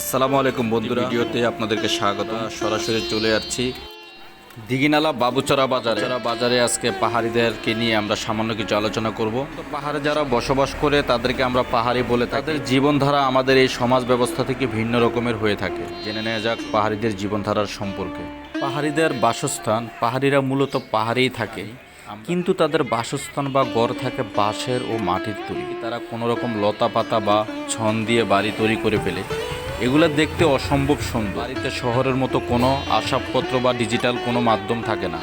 আসসালামু আলাইকুম বন্ধুরা। ভিডিওতে আপনাদেরকে স্বাগত সরাসরি চলে যাচ্ছি দিঘিনালা বাবুচরা বাজারে। বাজারে আজকে পাহাড়িদেরকে নিয়ে আমরা সামান্য কিছু আলোচনা করব। তো পাহাড়ে যারা বসবাস করে তাদেরকে আমরা পাহাড়ি বলে। তাদের জীবনধারা আমাদের এই সমাজ ব্যবস্থা থেকে ভিন্ন রকমের হয়ে থাকে। জেনে নেওয়া যাক পাহাড়িদের জীবনধারার সম্পর্কে। পাহাড়িদের বাসস্থান পাহাড়িরা মূলত পাহাড়েই থাকে। কিন্তু তাদের বাসস্থান বা গড় থাকে বাঁশের ও মাটির তৈরি। তারা কোনো রকম লতা পাতা বা ছন দিয়ে বাড়ি তৈরি করে ফেলে। এগুলো দেখতে অসম্ভব সুন্দর। বাড়িতে শহরের মতো কোনো আসবাবপত্র বা ডিজিটাল কোনো মাধ্যম থাকে না।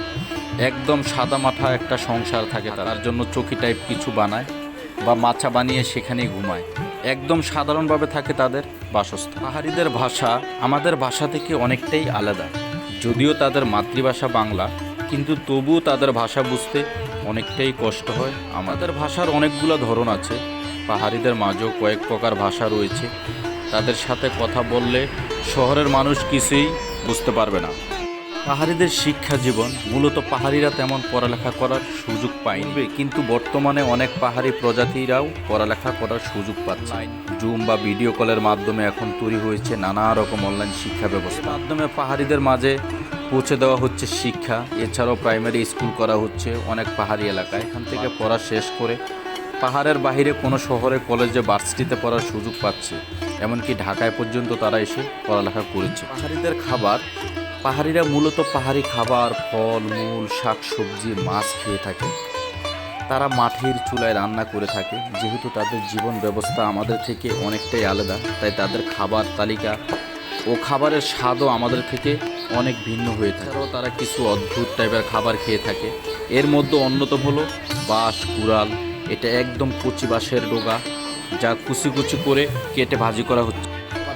একদম সাদা মাঠা একটা সংসার থাকে তার। জন্য চকি টাইপ কিছু বানায় বা মাছা বানিয়ে সেখানেই ঘুমায়। একদম সাধারণভাবে থাকে তাদের বাসস্থান। পাহাড়িদের ভাষা আমাদের ভাষা থেকে অনেকটাই আলাদা। যদিও তাদের মাতৃভাষা বাংলা, কিন্তু তবুও তাদের ভাষা বুঝতে অনেকটাই কষ্ট হয় আমাদের। ভাষার অনেকগুলো ধরন আছে। পাহাড়িদের মাঝেও কয়েক প্রকার ভাষা রয়েছে। তাদের সাথে কথা বললে শহরের মানুষ কিছুই বুঝতে পারবে না। পাহাড়িদের শিক্ষা জীবন মূলত পাহাড়িরা তেমন পড়ালেখা করার সুযোগ পায়নি। কিন্তু বর্তমানে অনেক পাহাড়ি প্রজাতিরাও পড়ালেখা করার সুযোগ পাচ্ছে। জুম বা ভিডিও কলের মাধ্যমে এখন তৈরি হয়েছে নানা রকম অনলাইন শিক্ষা ব্যবস্থা। মাধ্যমে পাহাড়িদের মাঝে পৌঁছে দেওয়া হচ্ছে শিক্ষা এছাড়াও প্রাইমারি স্কুল করা হচ্ছে অনেক পাহাড়ি এলাকায়। এখান থেকে পড়া শেষ করে পাহাড়ের বাইরে কোনো শহরে, কলেজে ভার্সিটিতে পড়ার সুযোগ পাচ্ছে। এমনকি ঢাকায় পর্যন্ত তারা এসে পড়ালেখা করেছে। পাহাড়িদের খাবার, পাহাড়িরা মূলত পাহাড়ি খাবার, ফল, মূল, শাক, সবজি, মাছ খেয়ে থাকে। তারা মাঠের চুলায় রান্না করে থাকে। যেহেতু তাদের জীবন ব্যবস্থা আমাদের থেকে অনেকটাই আলাদা, তাই তাদের খাবার তালিকা ও খাবারের স্বাদও আমাদের থেকে অনেক ভিন্ন হয়ে থাকে। তারা কিছু অদ্ভুত টাইপের খাবার খেয়ে থাকে। এর মধ্যে অন্যতম হলো বাঁশ, কুড়াল এটা একদম কচি বাঁশের ডোগা, যা কুচি কুচি করে কেটে ভাজি করা হচ্ছে।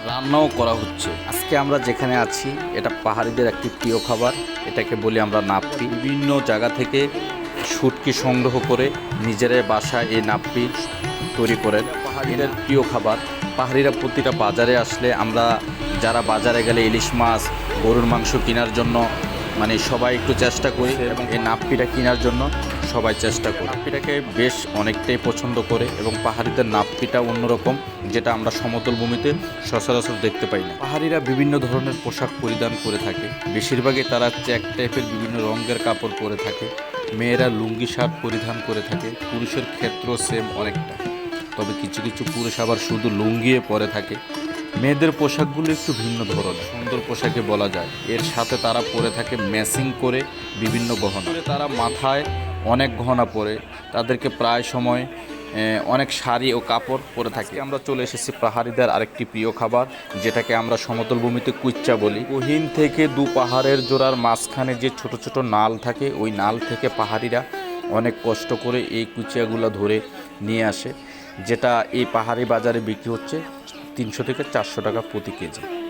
রান্নাও করা হচ্ছে। আজকে আমরা যেখানে আছি, এটা পাহাড়িদের একটি প্রিয় খাবার। এটাকে বলি আমরা নাপ্পি। বিভিন্ন জায়গা থেকে শুটকি সংগ্রহ করে নিজেরাই বাসায় এই নাপ্পি তৈরি করেন। পাহাড়িদের প্রিয় খাবার। পাহাড়িরা প্রতিটা বাজারে আসলে আমরা যারা বাজারে গেলে ইলিশ মাছ, গরুর মাংস কেনার জন্য মানে সবাই একটু চেষ্টা করি এবং এই নাপ্পিটা কেনার জন্য সবাই চেষ্টা করি। নাপ্পিটাকে বেশ অনেকটাই পছন্দ করে এবং পাহাড়িদের নাপ্পিটা অন্যরকম যেটা আমরা সমতল ভূমিতে সচরাচর দেখতে পাই না। পাহাড়িরা বিভিন্ন ধরনের পোশাক পরিধান করে থাকে। বেশিরভাগই তারা চ্যাক টাইপের বিভিন্ন রঙের কাপড় পরে থাকে। মেয়েরা লুঙ্গি শার্ট পরিধান করে থাকে। পুরুষের ক্ষেত্র সেম অনেকটা। তবে কিছু কিছু পুরুষ আবার শুধু লুঙ্গিয়ে পরে থাকে। মেয়েদের পোশাকগুলো একটু ভিন্ন ধরনের। সুন্দর পোশাকে বলা যায়। এর সাথে তারা পরে থাকে ম্যাচিং করে বিভিন্ন গহনা। তারা মাথায় অনেক গহনা পরে। তাদেরকে প্রায় সময় অনেক শাড়ি ও কাপড় পরে থাকে। আমরা চলে এসেছি পাহাড়িদের আরেকটি প্রিয় খাবার, যেটাকে আমরা সমতল ভূমিতে কুচ্চা বলি। গহীন থেকে দু পাহাড়ের জোড়ার মাঝখানে যে ছোট ছোট নাল থাকে, ওই নাল থেকে পাহাড়িরা অনেক কষ্ট করে এই কুচিয়াগুলো ধরে নিয়ে আসে, যেটা এই পাহাড়ি বাজারে বিক্রি হচ্ছে। তিনশো থেকে চারশো টাকা প্রতি কেজি।